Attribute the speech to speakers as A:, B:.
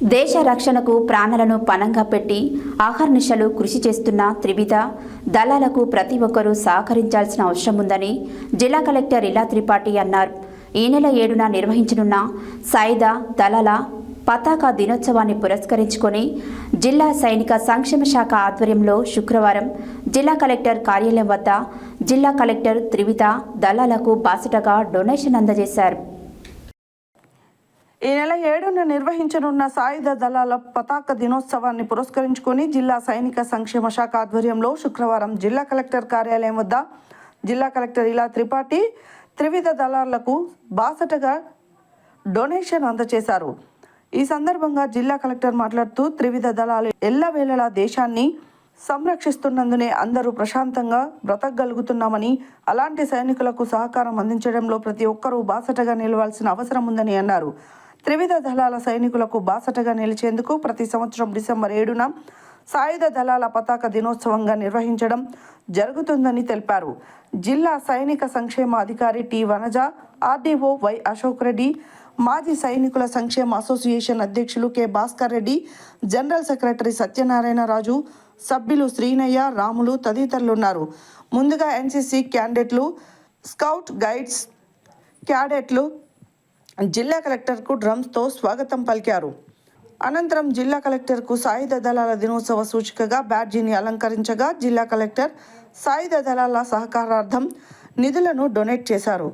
A: దేశ రక్షణకు ప్రాణాలను పణంగా పెట్టి ఆహర్నిశలు కృషి చేస్తున్న త్రివిధ దళాలకు ప్రతి ఒక్కరూ సహకరించాల్సిన అవసరం ఉందని జిల్లా కలెక్టర్ ఇలా త్రిపాఠి అన్నారు. ఈ నెల ఏడున నిర్వహించనున్న సాయుధ దళాల పతాక దినోత్సవాన్ని పురస్కరించుకొని జిల్లా సైనిక సంక్షేమ శాఖ ఆధ్వర్యంలో శుక్రవారం జిల్లా కలెక్టర్ కార్యాలయం వద్ద జిల్లా కలెక్టర్ త్రివిధ దళాలకు బాసటగా డొనేషన్ అందజేశారు.
B: ఈ నెల ఏడున నిర్వహించనున్న సాయుధ దళాల పతాక దినోత్సవాన్ని పురస్కరించుకొని జిల్లా సైనిక సంక్షేమ శాఖ ఆధ్వర్యంలో శుక్రవారం జిల్లా కలెక్టర్ కార్యాలయం వద్ద జిల్లా కలెక్టర్ ఇలా త్రిపాఠి త్రివిధ దళాలకు బాసటగా డొనేషన్ అందజేశారు ఈ సందర్భంగా జిల్లా కలెక్టర్ మాట్లాడుతూ త్రివిధ దళాలు ఎల్లవేళలా దేశాన్ని సంరక్షిస్తున్నందునే అందరూ ప్రశాంతంగా బ్రతకగలుగుతున్నామని అలాంటి సైనికులకు సహకారం అందించడంలో ప్రతి ఒక్కరూ బాసటగా నిలవాల్సిన అవసరం ఉందని అన్నారు. త్రివిధ దళాల సైనికులకు బాసటగా నిలిచేందుకు ప్రతి సంవత్సరం డిసెంబర్ ఏడున సాయుధ దళాల పతాక దినోత్సవంగా నిర్వహించడం జరుగుతుందని తెలిపారు. జిల్లా సైనిక సంక్షేమ అధికారి T. Vanaja RDO Y Ashok Reddy మాజీ సైనికుల సంక్షేమ అసోసియేషన్ అధ్యక్షులు K. Bhaskar Reddy general secretary Satyanarayana Raju సభ్యులు శ్రీనయ్య రాములు తదితరులు ఉన్నారు. ముందుగా ఎన్సీసీ క్యాండిడేట్లు స్కౌట్ గైడ్స్ క్యాడెట్లు జిల్లా కలెక్టర్కు డ్రమ్స్తో స్వాగతం పలికారు. అనంతరం జిల్లా కలెక్టర్కు సాయుధ దళాల దినోత్సవ సూచికగా బ్యాడ్జీని అలంకరించగా జిల్లా కలెక్టర్ సాయుధ దళాల సహకారార్థం నిధులను డొనేట్ చేశారు.